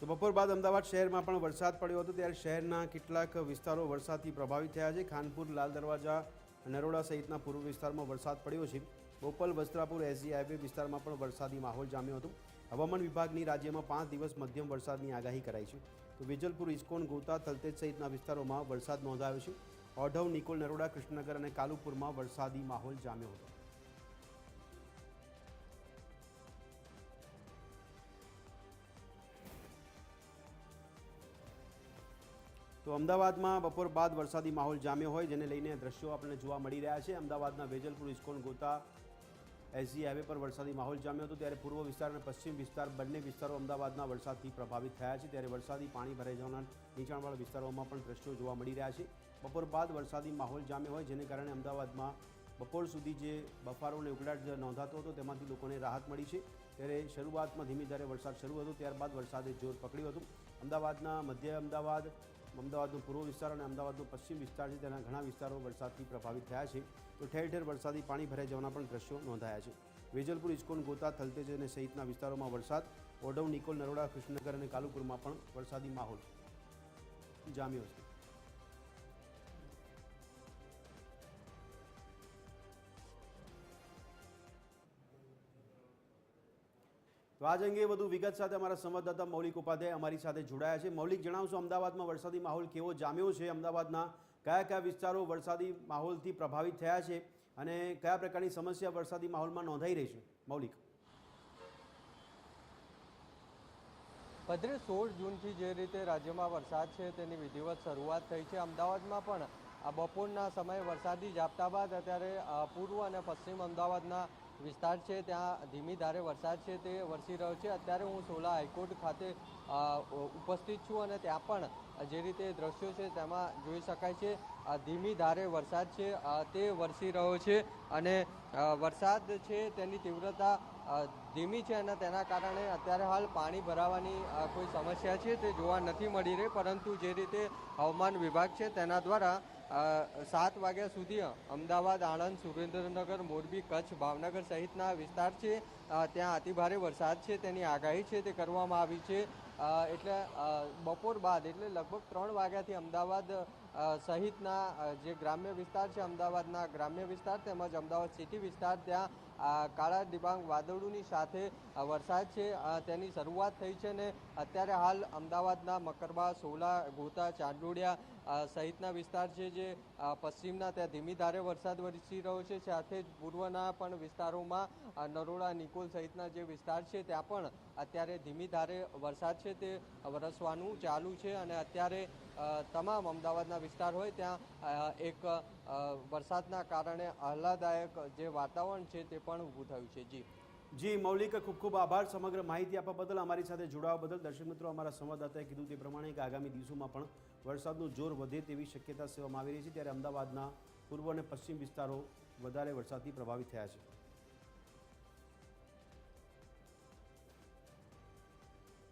તો બપોર બાદ અમદાવાદ શહેરમાં પણ વરસાદ પડ્યો હતો. ત્યારે શહેરના કેટલાક વિસ્તારો વરસાદથી પ્રભાવિત થયા છે. ખાનપુર, લાલ દરવાજા નરોડા સહિતના પૂર્વ વિસ્તારમાં વરસાદ પડ્યો છે. બોપલ, વસ્ત્રાપુર, એસજી હાઈવે વિસ્તારમાં પણ વરસાદી માહોલ જામ્યો હતો. હવામાન વિભાગની રાજ્યમાં પાંચ દિવસ મધ્યમ વરસાદની આગાહી કરાઈ છે. તો વેજલપુર, ઇસ્કોન, ગોતા તલતેજ સહિતના વિસ્તારોમાં વરસાદ નોંધાયો છે. ઓઢવ, નિકોલ, નરોડા, કૃષ્ણનગર અને કાલુપુરમાં વરસાદી માહોલ જામ્યો હતો. તો અમદાવાદમાં બપોર બાદ વરસાદી માહોલ જામ્યો હોય, જેને લઈને દ્રશ્યો આપણને જોવા મળી રહ્યા છે. અમદાવાદના Vejalpur, ISKCON, Gota, SG highway પર વરસાદી માહોલ જામ્યો હતો. ત્યારે પૂર્વ વિસ્તાર અને પશ્ચિમ વિસ્તાર, બંને વિસ્તારો અમદાવાદના વરસાદથી પ્રભાવિત થયા છે. ત્યારે વરસાદી પાણી ભરાઈ જવાના નીચાણવાળા વિસ્તારોમાં પણ દ્રશ્યો જોવા મળી રહ્યા છે. બપોર બાદ વરસાદી માહોલ જામ્યો હોય, જેને કારણે અમદાવાદમાં બપોર સુધી જે બફારો અને ઉકળાટ નોંધાતો હતો, તેમાંથી લોકોને રાહત મળી છે. ત્યારે શરૂઆતમાં ધીમી ધારે વરસાદ શરૂ હતો, ત્યારબાદ વરસાદે જોર પકડ્યું હતું. અમદાવાદના મધ્ય અમદાવાદ અમદાવાદનો પૂર્વ વિસ્તાર અને અમદાવાદનો પશ્ચિમ વિસ્તાર છે. તેના ઘણા વિસ્તારો વરસાદથી પ્રભાવિત થયા છે. તો ઠેર ઠેર વરસાદી પાણી ભરાઈ જવાના પણ દ્રશ્યો નોંધાયા છે. વેજલપુર, ઇસ્કોન, ગોતા, થલતેજ અને સહિતના વિસ્તારોમાં વરસાદ. ઓડવ નિકોલ, નરોડા, કૃષ્ણનગર અને કાલુપુરમાં પણ વરસાદી માહોલ જામ્યો છે. તો આજ અંગે વધુ વિગત સાથે અમારા સંવાદદાતા મૌલિક ઉપાધ્યાય અમારી સાથે જોડાયા છે. મૌલિક, જણાવશો અમદાવાદમાં વરસાદી માહોલ કેવો જામ્યો છે? અમદાવાદના કયા કયા વિસ્તારો વરસાદી માહોલથી પ્રભાવિત થયા છે અને કયા પ્રકારની સમસ્યા વરસાદી માહોલમાં નોંધાઈ રહી છે? મૌલિક. ભદ્રે સોળ જૂનથી જે રીતે રાજ્યમાં વરસાદ છે તેની વિધિવત શરૂઆત થઈ છે. અમદાવાદમાં પણ બપોરના સમયે વરસાદી ઝાપટા બાદ અત્યારે પૂર્વ અને પશ્ચિમ અમદાવાદના વિસ્તાર છે, ત્યાં ધીમી ધારે વરસાદ છે, તે વરસી રહ્યો છે. અત્યારે હું સોલા હાઈકોર્ટ ખાતે ઉપસ્થિત છું અને ત્યાં પણ જે રીતે દ્રશ્યો છે તેમાં જોઈ શકાય છે ધીમી ધારે વરસાદ છે તે વરસી રહ્યો છે અને વરસાદ છે તેની તીવ્રતા ધીમી છે અને તેના કારણે અત્યારે હાલ પાણી ભરાવાની કોઈ સમસ્યા છે તે જોવા નથી મળી રહી, પરંતુ જે રીતે હવામાન વિભાગ છે તેના દ્વારા સાત વાગ્યા સુધી અમદાવાદ, આણંદ, સુરેન્દ્રનગર, મોરબી, કચ્છ, ભાવનગર સહિતના વિસ્તાર છે ત્યાં અતિભારે વરસાદ છે, તેની આગાહી છે તે કરવામાં આવી છે. એટલે બપોર બાદ એટલે લગભગ ત્રણ વાગ્યાથી અમદાવાદ સહિતના જે ગ્રામ્ય વિસ્તાર છે, અમદાવાદના ગ્રામ્ય વિસ્તાર તેમજ અમદાવાદ સિટી વિસ્તાર, ત્યાં કાળા ડિબાંગ વાદળોની સાથે વરસાદ છે તેની શરૂઆત થઈ છે ને અત્યારે હાલ અમદાવાદના મકરબા, સોલા, ગોતા, ચાંદોડિયા સહિતના વિસ્તાર છે જે પશ્ચિમના ત્યાં ધીમી ધારે વરસાદ વરસી રહ્યો છે. સાથે જ પૂર્વના પણ વિસ્તારોમાં નરોડા, નિકોલ સહિતના જે વિસ્તાર છે, ત્યાં પણ અત્યારે ધીમી ધારે વરસાદ છે. તે વરસવાનું ચાલુ છે અને અત્યારે તમામ અમદાવાદના વિસ્તાર હોય ત્યાં એક વરસાદના કારણે આહલાદાયક જે વાતાવરણ છે તે પણ ઊભું થયું છે. જી. જી, મૌલિક, ખૂબ ખૂબ આભાર. સમગ્ર માહિતી આપવા બદલ, અમારી સાથે જોડાવા બદલ. દર્શક મિત્રો, અમારા સંવાદદાતાએ કીધું તે પ્રમાણે કે આગામી દિવસોમાં પણ વરસાદનું જોર વધે તેવી શક્યતા સેવામાં આવી રહી છે. ત્યારે અમદાવાદના પૂર્વ અને પશ્ચિમ વિસ્તારો વધારે વરસાદથી પ્રભાવિત થયા છે.